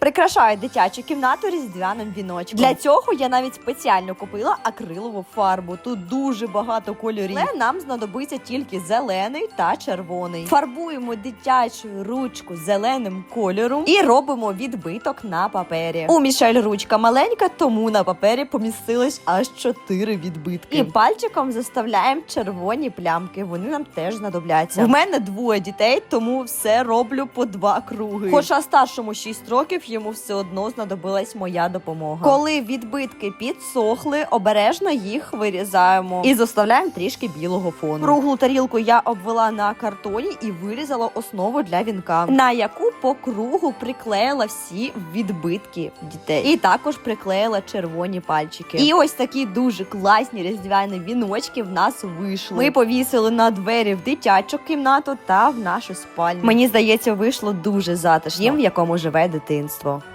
Прикрашаю дитячу кімнату різдвяним віночком. Для цього я навіть спеціально купила акрилову фарбу. Тут дуже багато кольорів. Але нам знадобиться тільки зелений та червоний. Фарбуємо дитячу ручку зеленим кольором і робимо відбиток на папері. У Мішель ручка маленька, тому на папері помістилось аж чотири відбитки. І пальчиком заставляємо червоні плямки. Вони нам теж знадобляться. В мене двоє дітей, тому все роблю по два круги. Хоча старшому 6 років йому все одно знадобилась моя допомога. Коли відбитки підсохли, обережно їх вирізаємо і заставляємо трішки білого фону. Круглу тарілку я обвела на картоні і вирізала основу для вінка, на яку по кругу приклеїла всі відбитки дітей. І також приклеїла червоні пальчики. І ось такі дуже класні різдвяні віночки в нас вийшли. Ми повісили на двері в дитячу кімнату та в нашу спальню. Мені здається, вийшло дуже затишно, в якому живе дитинство мистецтво.